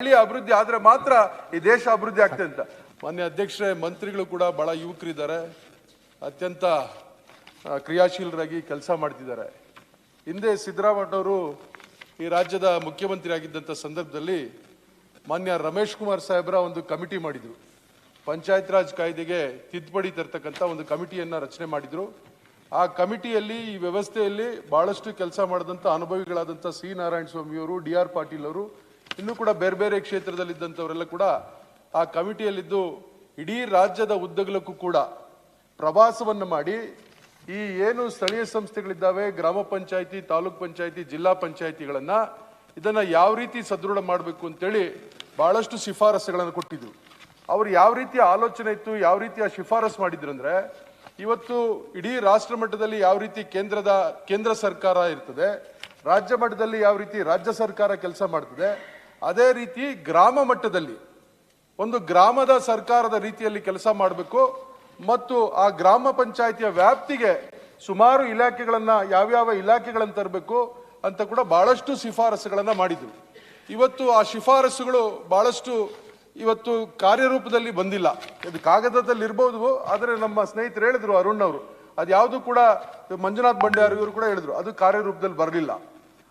ಹಳ್ಳಿ ಅಭಿವೃದ್ಧಿ ಆದ್ರೆ ಮಾತ್ರ ಈ ದೇಶ ಅಭಿವೃದ್ಧಿ ಆಗ್ತದೆ ಅಂತ. ಮಾನ್ಯ ಅಧ್ಯಕ್ಷರೇ, ಮಂತ್ರಿಗಳು ಕೂಡ ಬಹಳ ಯುವಕರಿದ್ದಾರೆ. ಅತ್ಯಂತ ಕ್ರಿಯಾಶೀಲರಾಗಿ ಕೆಲಸ ಮಾಡ್ತಿದ್ದಾರೆ. ಹಿಂದೆ ಸಿದ್ದರಾಮಣ್ಣವರು ಈ ರಾಜ್ಯದ ಮುಖ್ಯಮಂತ್ರಿ ಆಗಿದ್ದಂಥ ಸಂದರ್ಭದಲ್ಲಿ ಮಾನ್ಯ ರಮೇಶ್ ಕುಮಾರ್ ಸಾಹೇಬ್ರ ಒಂದು ಕಮಿಟಿ ಮಾಡಿದರು. ಪಂಚಾಯತ್ ರಾಜ್ ಕಾಯ್ದೆಗೆ ತಿದ್ದುಪಡಿ ತರ್ತಕ್ಕಂಥ ಒಂದು ಕಮಿಟಿಯನ್ನು ರಚನೆ ಮಾಡಿದರು. ಆ ಕಮಿಟಿಯಲ್ಲಿ ಈ ವ್ಯವಸ್ಥೆಯಲ್ಲಿ ಬಹಳಷ್ಟು ಕೆಲಸ ಮಾಡಿದಂಥ ಅನುಭವಿಗಳಾದಂಥ ಸಿ ನಾರಾಯಣ ಸ್ವಾಮಿಯವರು ಡಿ ಆರ್ ಪಾಟೀಲ್ ಅವರು ಇನ್ನೂ ಕೂಡ ಬೇರೆ ಬೇರೆ ಕ್ಷೇತ್ರದಲ್ಲಿದ್ದಂಥವರೆಲ್ಲ ಕೂಡ ಆ ಕಮಿಟಿಯಲ್ಲಿದ್ದು ಇಡೀ ರಾಜ್ಯದ ಉದ್ದಗಲಕ್ಕೂ ಕೂಡ ಪ್ರವಾಸವನ್ನು ಮಾಡಿ ಈ ಏನು ಸ್ಥಳೀಯ ಸಂಸ್ಥೆಗಳಿದ್ದಾವೆ, ಗ್ರಾಮ ಪಂಚಾಯಿತಿ, ತಾಲೂಕ್ ಪಂಚಾಯಿತಿ, ಜಿಲ್ಲಾ ಪಂಚಾಯಿತಿಗಳನ್ನು ಇದನ್ನು ಯಾವ ರೀತಿ ಸದೃಢ ಮಾಡಬೇಕು ಅಂತೇಳಿ ಭಾಳಷ್ಟು ಶಿಫಾರಸುಗಳನ್ನು ಕೊಟ್ಟಿದ್ರು. ಅವ್ರು ಯಾವ ರೀತಿ ಆಲೋಚನೆ ಇತ್ತು, ಯಾವ ರೀತಿಯ ಶಿಫಾರಸು ಮಾಡಿದ್ರು ಅಂದರೆ ಇವತ್ತು ಇಡೀ ರಾಷ್ಟ್ರ ಮಟ್ಟದಲ್ಲಿ ಯಾವ ರೀತಿ ಕೇಂದ್ರದ, ಕೇಂದ್ರ ಸರ್ಕಾರ ಇರ್ತದೆ, ರಾಜ್ಯ ಮಟ್ಟದಲ್ಲಿ ಯಾವ ರೀತಿ ರಾಜ್ಯ ಸರ್ಕಾರ ಕೆಲಸ ಮಾಡ್ತದೆ ಅದೇ ರೀತಿ ಗ್ರಾಮ ಮಟ್ಟದಲ್ಲಿ ಒಂದು ಗ್ರಾಮದ ಸರ್ಕಾರದ ರೀತಿಯಲ್ಲಿ ಕೆಲಸ ಮಾಡಬೇಕು ಮತ್ತು ಆ ಗ್ರಾಮ ಪಂಚಾಯಿತಿಯ ವ್ಯಾಪ್ತಿಗೆ ಸುಮಾರು ಇಲಾಖೆಗಳನ್ನ ಯಾವ್ಯಾವ ಇಲಾಖೆಗಳನ್ನು ತರಬೇಕು ಅಂತ ಕೂಡ ಬಹಳಷ್ಟು ಶಿಫಾರಸುಗಳನ್ನು ಮಾಡಿದ್ರು ಇವತ್ತು ಆ ಶಿಫಾರಸುಗಳು ಬಹಳಷ್ಟು ಇವತ್ತು ಕಾರ್ಯರೂಪದಲ್ಲಿ ಬಂದಿಲ್ಲ. ಇದು ಕಾಗದದಲ್ಲಿ ಇರ್ಬೋದು ಆದರೆ ನಮ್ಮ ಸ್ನೇಹಿತರು ಹೇಳಿದ್ರು ಅರುಣ್ ಅವರು. ಅದು ಯಾವುದು ಕೂಡ ಮಂಜುನಾಥ್ ಬಂಡೆ ಇವರು ಕೂಡ ಹೇಳಿದ್ರು, ಅದು ಕಾರ್ಯರೂಪದಲ್ಲಿ ಬರಲಿಲ್ಲ.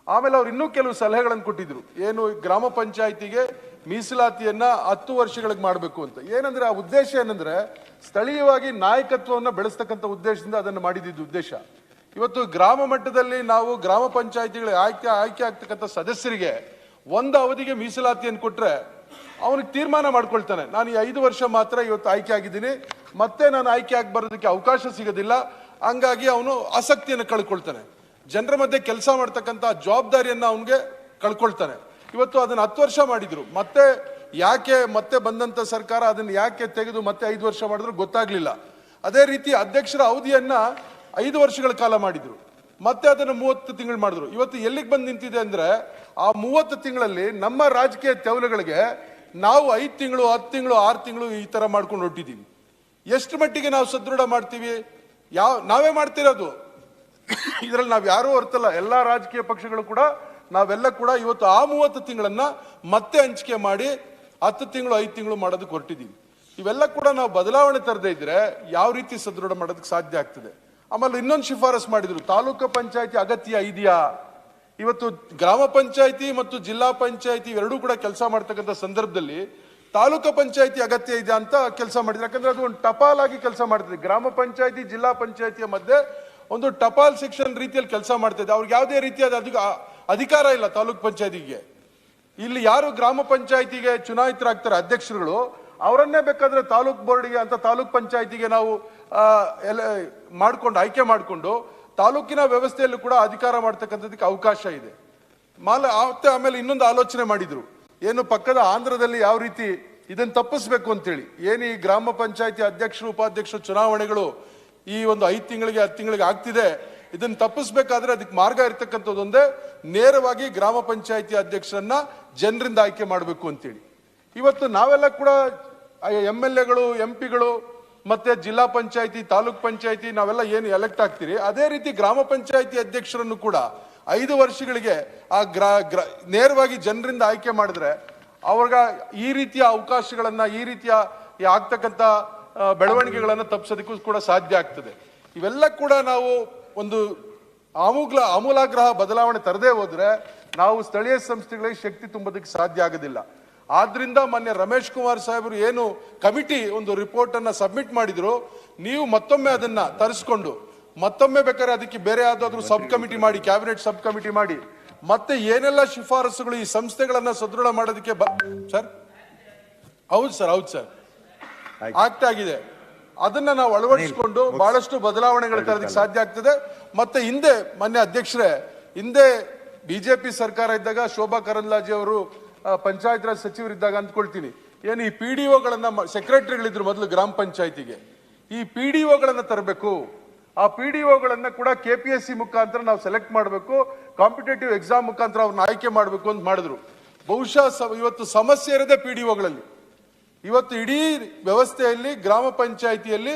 ಆಮೇಲೆ ಅವ್ರು ಇನ್ನೂ ಕೆಲವು ಸಲಹೆಗಳನ್ನು ಕೊಟ್ಟಿದ್ರು. ಏನು ಗ್ರಾಮ ಪಂಚಾಯಿತಿಗೆ ಮೀಸಲಾತಿಯನ್ನ ಹತ್ತು ವರ್ಷಗಳಿಗೆ ಮಾಡಬೇಕು ಅಂತ. ಏನಂದ್ರೆ ಆ ಉದ್ದೇಶ ಏನಂದ್ರೆ ಸ್ಥಳೀಯವಾಗಿ ನಾಯಕತ್ವವನ್ನು ಬೆಳೆಸ್ತಕ್ಕಂಥ ಉದ್ದೇಶದಿಂದ ಅದನ್ನು ಮಾಡಿದ್ದು ಉದ್ದೇಶ. ಇವತ್ತು ಗ್ರಾಮ ಮಟ್ಟದಲ್ಲಿ ನಾವು ಗ್ರಾಮ ಪಂಚಾಯಿತಿಗಳ ಆಯ್ಕೆ ಆಯ್ಕೆ ಆಗ್ತಕ್ಕಂಥ ಸದಸ್ಯರಿಗೆ ಒಂದು ಅವಧಿಗೆ ಮೀಸಲಾತಿಯನ್ನು ಕೊಟ್ಟರೆ ಅವನಿಗೆ ತೀರ್ಮಾನ ಮಾಡ್ಕೊಳ್ತಾನೆ. ನಾನು ಈ ಐದು ವರ್ಷ ಮಾತ್ರ ಇವತ್ತು ಆಯ್ಕೆ ಆಗಿದ್ದೀನಿ. ಮತ್ತೆ ನಾನು ಆಯ್ಕೆ ಆಗಿ ಬರೋದಕ್ಕೆ ಅವಕಾಶ ಸಿಗೋದಿಲ್ಲ. ಹಂಗಾಗಿ ಅವನು ಆಸಕ್ತಿಯನ್ನು ಕಳ್ಕೊಳ್ತಾನೆ. ಜನರ ಮಧ್ಯೆ ಕೆಲಸ ಮಾಡ್ತಕ್ಕಂಥ ಜವಾಬ್ದಾರಿಯನ್ನ ಅವನಿಗೆ ಕಳ್ಕೊಳ್ತಾನೆ. ಇವತ್ತು ಅದನ್ನ ಹತ್ತು ವರ್ಷ ಮಾಡಿದ್ರು. ಮತ್ತೆ ಯಾಕೆ ಮತ್ತೆ ಬಂದಂತ ಸರ್ಕಾರ ಅದನ್ನ ಯಾಕೆ ತೆಗೆದು ಮತ್ತೆ ಐದು ವರ್ಷ ಮಾಡಿದ್ರು ಗೊತ್ತಾಗ್ಲಿಲ್ಲ. ಅದೇ ರೀತಿ ಅಧ್ಯಕ್ಷರ ಅವಧಿಯನ್ನು ಐದು ವರ್ಷಗಳ ಕಾಲ ಮಾಡಿದ್ರು. ಮತ್ತೆ ಅದನ್ನು ಮೂವತ್ತು ತಿಂಗಳು ಮಾಡಿದ್ರು. ಇವತ್ತು ಎಲ್ಲಿಗೆ ಬಂದು ನಿಂತಿದೆ ಅಂದ್ರೆ ಆ ಮೂವತ್ತು ತಿಂಗಳಲ್ಲಿ ನಮ್ಮ ರಾಜಕೀಯ ತೆವಲುಗಳಿಗೆ ನಾವು ಐದು ತಿಂಗಳು, ಹತ್ತು ತಿಂಗಳು, ಆರು ತಿಂಗಳು ಈ ತರ ಮಾಡ್ಕೊಂಡು ಹೊಟ್ಟಿದ್ದೀವಿ ಎಷ್ಟು ಮಟ್ಟಿಗೆ ನಾವು ಸದೃಢ ಮಾಡ್ತೀವಿ? ಯಾವ ನಾವೇ ಮಾಡ್ತಿರೋದು. ಇದರಲ್ಲಿ ನಾವು ಯಾರೂ ಅರ್ಥಲ್ಲ. ಎಲ್ಲ ರಾಜಕೀಯ ಪಕ್ಷಗಳು ಕೂಡ ನಾವೆಲ್ಲ ಕೂಡ ಇವತ್ತು ಆ ಮೂವತ್ತು ತಿಂಗಳನ್ನ ಮತ್ತೆ ಹಂಚಿಕೆ ಮಾಡಿ ಹತ್ತು ತಿಂಗಳು, ಐದು ತಿಂಗಳು ಮಾಡೋದಕ್ಕೆ ಹೊರಟಿದ್ದೀವಿ ಇವೆಲ್ಲ ಕೂಡ ನಾವು ಬದಲಾವಣೆ ತರದೇ ಇದ್ರೆ ಯಾವ ರೀತಿ ಸದೃಢ ಮಾಡೋದಕ್ಕೆ ಸಾಧ್ಯ ಆಗ್ತದೆ? ಆಮೇಲೆ ಇನ್ನೊಂದು ಶಿಫಾರಸ್ ಮಾಡಿದ್ರು. ತಾಲೂಕು ಪಂಚಾಯತಿ ಅಗತ್ಯ ಇದೆಯಾ? ಇವತ್ತು ಗ್ರಾಮ ಪಂಚಾಯತಿ ಮತ್ತು ಜಿಲ್ಲಾ ಪಂಚಾಯತಿ ಎರಡೂ ಕೂಡ ಕೆಲಸ ಮಾಡ್ತಕ್ಕಂಥ ಸಂದರ್ಭದಲ್ಲಿ ತಾಲೂಕು ಪಂಚಾಯತಿ ಅಗತ್ಯ ಇದೆ ಅಂತ ಕೆಲಸ ಮಾಡಿದ್ರು. ಯಾಕಂದ್ರೆ ಅದು ಒಂದು ಟಪಾಲಾಗಿ ಕೆಲಸ ಮಾಡ್ತಿದೆ. ಗ್ರಾಮ ಪಂಚಾಯತಿ, ಜಿಲ್ಲಾ ಪಂಚಾಯತಿಯ ಮಧ್ಯೆ ಒಂದು ಟಪಾಲ್ ಸೆಕ್ಷನ್ ರೀತಿಯಲ್ಲಿ ಕೆಲಸ ಮಾಡ್ತಿದೆ. ಅವ್ರಿಗೆ ಯಾವುದೇ ರೀತಿಯಾದ ಅಧಿಕ, ಅಧಿಕಾರ ಇಲ್ಲ ತಾಲೂಕ್ ಪಂಚಾಯತಿಗೆ. ಇಲ್ಲಿ ಯಾರು ಗ್ರಾಮ ಪಂಚಾಯತಿಗೆ ಚುನಾಯಿತರಾಗ್ತಾರೆ ಅಧ್ಯಕ್ಷರುಗಳು, ಅವರನ್ನೇ ಬೇಕಾದ್ರೆ ತಾಲೂಕ್ ಬೋರ್ಡ್ಗೆ ಅಂತ ತಾಲೂಕ್ ಪಂಚಾಯತಿಗೆ ನಾವು ಎಲ್ಲ, ಮಾಡ್ಕೊಂಡು, ಆಯ್ಕೆ ಮಾಡಿಕೊಂಡು ತಾಲೂಕಿನ ವ್ಯವಸ್ಥೆಯಲ್ಲೂ ಕೂಡ ಅಧಿಕಾರ ಮಾಡ್ತಕ್ಕಂಥದಕ್ಕೆ ಅವಕಾಶ ಇದೆ. ಮಾಲ, ಮತ್ತೆ ಆಮೇಲೆ ಇನ್ನೊಂದು ಆಲೋಚನೆ ಮಾಡಿದ್ರು. ಏನು ಪಕ್ಕದ ಆಂಧ್ರದಲ್ಲಿ ಯಾವ ರೀತಿ ಇದನ್ನು ತಪ್ಪಿಸ್ಬೇಕು ಅಂತೇಳಿ. ಏನು ಈ ಗ್ರಾಮ ಪಂಚಾಯತಿ ಅಧ್ಯಕ್ಷರು, ಉಪಾಧ್ಯಕ್ಷರು, ಚುನಾವಣೆಗಳು ಈ ಒಂದು ಐದು ತಿಂಗಳಿಗೆ, ಹತ್ತು ತಿಂಗಳಿಗೆ ಆಗ್ತಿದೆ. ಇದನ್ನು ತಪ್ಪಿಸ್ಬೇಕಾದ್ರೆ ಅದಕ್ಕೆ ಮಾರ್ಗ ಇರ್ತಕ್ಕಂಥದ್ದೊಂದೇ ನೇರವಾಗಿ ಗ್ರಾಮ ಪಂಚಾಯಿತಿ ಅಧ್ಯಕ್ಷರನ್ನ ಜನರಿಂದ ಆಯ್ಕೆ ಮಾಡಬೇಕು ಅಂತೇಳಿ. ಇವತ್ತು ನಾವೆಲ್ಲ ಕೂಡ ಎಂ ಎಲ್ ಎಗಳು, ಎಂ ಪಿಗಳು, ಮತ್ತೆ ಜಿಲ್ಲಾ ಪಂಚಾಯತಿ, ತಾಲೂಕ್ ಪಂಚಾಯತಿ, ನಾವೆಲ್ಲ ಏನು ಎಲೆಕ್ಟ್ ಆಗ್ತೀರಿ, ಅದೇ ರೀತಿ ಗ್ರಾಮ ಪಂಚಾಯತಿ ಅಧ್ಯಕ್ಷರನ್ನು ಕೂಡ ಐದು ವರ್ಷಗಳಿಗೆ ಆ ಗ್ರಾ, ಗ್ರ, ನೇರವಾಗಿ ಜನರಿಂದ ಆಯ್ಕೆ ಮಾಡಿದ್ರೆ, ಅವ್ರಿಗ ಈ ರೀತಿಯ ಅವಕಾಶಗಳನ್ನ, ಈ ರೀತಿಯ ಆಗ್ತಕ್ಕಂಥ ಬೆಳವಣಿಗೆಗಳನ್ನ ತಪ್ಪಿಸೋದಕ್ಕೂ ಕೂಡ ಸಾಧ್ಯ ಆಗ್ತದೆ. ಇವೆಲ್ಲ ಕೂಡ ನಾವು ಒಂದು ಆಮೂಗ್ಲ, ಆಮೂಲಾಗ್ರಹ ಬದಲಾವಣೆ ತರದೇ ಹೋದ್ರೆ ನಾವು ಸ್ಥಳೀಯ ಸಂಸ್ಥೆಗಳಿಗೆ ಶಕ್ತಿ ತುಂಬೋದಕ್ಕೆ ಸಾಧ್ಯ ಆಗೋದಿಲ್ಲ. ಆದ್ರಿಂದ ಮೊನ್ನೆ ರಮೇಶ್ ಕುಮಾರ್ ಸಾಹೇಬರು ಏನು ಕಮಿಟಿ ಒಂದು ರಿಪೋರ್ಟ್ ಅನ್ನ ಸಬ್ಮಿಟ್ ಮಾಡಿದ್ರು, ನೀವು ಮತ್ತೊಮ್ಮೆ ಅದನ್ನ ತರಿಸ್ಕೊಂಡು, ಮತ್ತೊಮ್ಮೆ ಬೇಕಾದ್ರೆ ಅದಕ್ಕೆ ಬೇರೆ ಯಾವ್ದಾದ್ರು ಸಬ್ ಕಮಿಟಿ ಮಾಡಿ, ಕ್ಯಾಬಿನೆಟ್ ಸಬ್ ಕಮಿಟಿ ಮಾಡಿ, ಮತ್ತೆ ಏನೆಲ್ಲ ಶಿಫಾರಸುಗಳು ಈ ಸಂಸ್ಥೆಗಳನ್ನ ಸದೃಢ ಮಾಡೋದಕ್ಕೆ ಸರ್? ಹೌದು ಸರ್ ಹೌದು ಸರ್. ಆಕ್ಟ್ ಆಗಿದೆ. ಅದನ್ನ ನಾವು ಅಳವಡಿಸಿಕೊಂಡು ಬಹಳಷ್ಟು ಬದಲಾವಣೆಗಳು ತರೋದಕ್ಕೆ ಸಾಧ್ಯ ಆಗ್ತದೆ. ಮತ್ತೆ ಹಿಂದೆ ಮಾನ್ಯ ಅಧ್ಯಕ್ಷರೇ ಹಿಂದೆ ಬಿಜೆಪಿ ಸರ್ಕಾರ ಇದ್ದಾಗ ಶೋಭಾ ಕರಂದ್ಲಾಜೆ ಅವರು ಪಂಚಾಯತ್ ರಾಜ್ ಸಚಿವರಿದ್ದಾಗ ಅಂದ್ಕೊಳ್ತೀನಿ. ಏನು ಈ ಪಿ ಡಿ ಒಗಳನ್ನ ಸೆಕ್ರೆಟರಿಗಳಿದ್ರು ಮೊದಲು ಗ್ರಾಮ ಪಂಚಾಯತಿಗೆ. ಈ ಪಿ ಡಿ ಒಗಳನ್ನ ತರಬೇಕು. ಆ ಪಿ ಡಿ ಒಗಳನ್ನ ಕೂಡ ಕೆ ಪಿ ಎಸ್ ಸಿ ಮುಖಾಂತರ ನಾವು ಸೆಲೆಕ್ಟ್ ಮಾಡಬೇಕು. ಕಾಂಪಿಟೇಟಿವ್ ಎಕ್ಸಾಮ್ ಮುಖಾಂತರ ಅವ್ರನ್ನ ಆಯ್ಕೆ ಮಾಡಬೇಕು ಅಂತ ಮಾಡಿದ್ರು. ಬಹುಶಃ ಇವತ್ತು ಸಮಸ್ಯೆ ಇರೋದೇ ಪಿ ಡಿ ಒಗಳಲ್ಲಿ ಇವತ್ತು ಇಡೀ ವ್ಯವಸ್ಥೆಯಲ್ಲಿ ಗ್ರಾಮ ಪಂಚಾಯಿತಿಯಲ್ಲಿ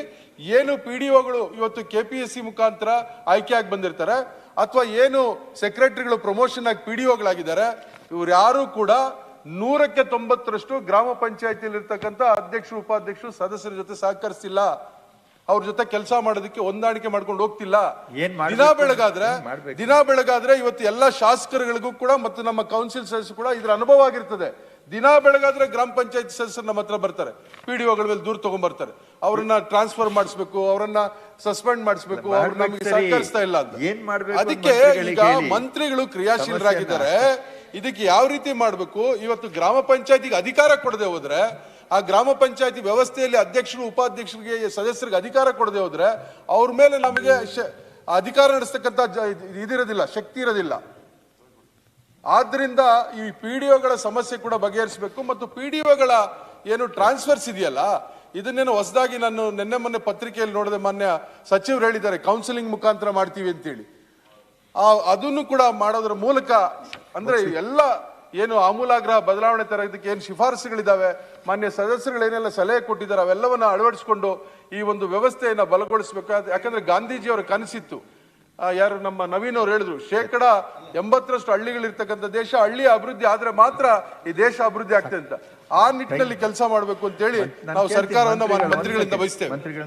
ಏನು ಪಿ ಡಿ ಒಗಳು ಇವತ್ತು ಕೆ ಪಿ ಎಸ್ ಸಿ ಮುಖಾಂತರ ಆಯ್ಕೆಯಾಗಿ ಬಂದಿರ್ತಾರೆ ಅಥವಾ ಏನು ಸೆಕ್ರೆಟರಿಗಳು ಪ್ರಮೋಷನ್ ಆಗಿ ಪಿ ಡಿ ಒಗಳಾಗಿದ್ದಾರೆ ಇವ್ರು ಯಾರು ಕೂಡ ನೂರಕ್ಕೆ ತೊಂಬತ್ತರಷ್ಟು ಗ್ರಾಮ ಪಂಚಾಯತಿಯಲ್ಲಿ ಇರ್ತಕ್ಕಂಥ ಅಧ್ಯಕ್ಷರು ಉಪಾಧ್ಯಕ್ಷರು ಸದಸ್ಯರ ಜೊತೆ ಸಹಕರಿಸಿಲ್ಲ ಅವ್ರ ಜೊತೆ ಕೆಲಸ ಮಾಡೋದಕ್ಕೆ ಹೊಂದಾಣಿಕೆ ಮಾಡ್ಕೊಂಡು ಹೋಗ್ತಿಲ್ಲ? ದಿನ ಬೆಳಗಾದ್ರೆ ದಿನ ಬೆಳಗಾದ್ರೆ ಇವತ್ತು ಎಲ್ಲ ಶಾಸಕರುಗಳಿಗೂ ಕೂಡ ಮತ್ತು ನಮ್ಮ ಕೌನ್ಸಿಲ್ ಸದಸ್ಯರು ಕೂಡ ಇದ್ರ ಅನುಭವ ಆಗಿರ್ತದೆ. ದಿನ ಬೆಳಗಾದ್ರೆ ಗ್ರಾಮ ಪಂಚಾಯತ್ ಸದಸ್ಯರು ನಮ್ಮ ಹತ್ರ ಬರ್ತಾರೆ. ಪಿ ಡಿ ಒಗಳ ಮೇಲೆ ದೂರ ತಗೊಂಡ್ಬರ್ತಾರೆ ಅವ್ರನ್ನ ಟ್ರಾನ್ಸ್ಫರ್ ಮಾಡಿಸ್ಬೇಕು ಅವರನ್ನ ಸಸ್ಪೆಂಡ್ ಮಾಡಿಸ್ಬೇಕು ಅವ್ರು ನಮಗೆ. ಸಹಕರಿಸ್ತಾ ಇಲ್ಲ ಅಂತ. ಏನ್ ಮಾಡ್ಬೇಕು ಅಂತ ಅದಕ್ಕೆ ಈಗ. ಮಂತ್ರಿಗಳು ಕ್ರಿಯಾಶೀಲರಾಗಿದ್ದಾರೆ. ಇದಕ್ಕೆ ಯಾವ ರೀತಿ ಮಾಡಬೇಕು? ಇವತ್ತು ಗ್ರಾಮ ಪಂಚಾಯತಿಗೆ ಅಧಿಕಾರ ಕೊಡದೆ ಹೋದ್ರೆ ಆ ಗ್ರಾಮ ಪಂಚಾಯತಿ ವ್ಯವಸ್ಥೆಯಲ್ಲಿ ಅಧ್ಯಕ್ಷರು ಉಪಾಧ್ಯಕ್ಷರಿಗೆ ಸದಸ್ಯರಿಗೆ ಅಧಿಕಾರ ಕೊಡದೆ ಹೋದ್ರೆ ಅವ್ರ ಮೇಲೆ ನಮಗೆ ಅಧಿಕಾರ ನಡೆಸ್ತಕ್ಕಂಥ ಇದಿರೋದಿಲ್ಲ ಶಕ್ತಿ ಇರೋದಿಲ್ಲ. ಆದ್ರಿಂದ ಈ ಪಿ ಸಮಸ್ಯೆ ಕೂಡ ಬಗೆಹರಿಸಬೇಕು ಮತ್ತು ಪಿ ಏನು ಟ್ರಾನ್ಸ್ಫರ್ಸ್ ಇದೆಯಲ್ಲ ಇದನ್ನೇನು ಹೊಸದಾಗಿ ನಾನು ನಿನ್ನೆ ಮೊನ್ನೆ ಪತ್ರಿಕೆಯಲ್ಲಿ ನೋಡಿದೆ ಮಾನ್ಯ ಸಚಿವರು ಹೇಳಿದ್ದಾರೆ ಕೌನ್ಸಿಲಿಂಗ್ ಮುಖಾಂತರ ಮಾಡ್ತೀವಿ ಅಂತೇಳಿ. ಆ ಅದನ್ನು ಕೂಡ ಮಾಡೋದ್ರ ಮೂಲಕ ಅಂದ್ರೆ ಎಲ್ಲ ಏನು ಆಮೂಲಾಗ್ರಹ ಬದಲಾವಣೆ ತರೋದಕ್ಕೆ ಏನು ಶಿಫಾರಸುಗಳಿದ್ದಾವೆ ಮಾನ್ಯ ಸದಸ್ಯರುಗಳು ಏನೆಲ್ಲ ಸಲಹೆ ಕೊಟ್ಟಿದ್ದಾರೆ ಅವೆಲ್ಲವನ್ನ ಅಳವಡಿಸಿಕೊಂಡು ಈ ಒಂದು ವ್ಯವಸ್ಥೆಯನ್ನು ಬಲಗೊಳಿಸಬೇಕು. ಯಾಕಂದ್ರೆ ಗಾಂಧೀಜಿಯವರ ಕನಸಿತ್ತು. ಯಾರು ನಮ್ಮ ನವೀನ್ ಅವ್ರು ಹೇಳಿದ್ರು ಶೇಕಡ ಎಂಬತ್ತರಷ್ಟು ಹಳ್ಳಿಗಳಿರ್ತಕ್ಕಂಥ ದೇಶ ಹಳ್ಳಿ ಅಭಿವೃದ್ಧಿ ಆದ್ರೆ ಮಾತ್ರ ಈ ದೇಶ ಅಭಿವೃದ್ಧಿ ಆಗ್ತದೆ ಅಂತ. ಆ ನಿಟ್ಟಿನಲ್ಲಿ ಕೆಲಸ ಮಾಡಬೇಕು ಅಂತ ಹೇಳಿ ನಾವು ಸರ್ಕಾರವನ್ನು ಮಂತ್ರಿಗಳಿಂದ ಬಯಸ್ತೇವೆ.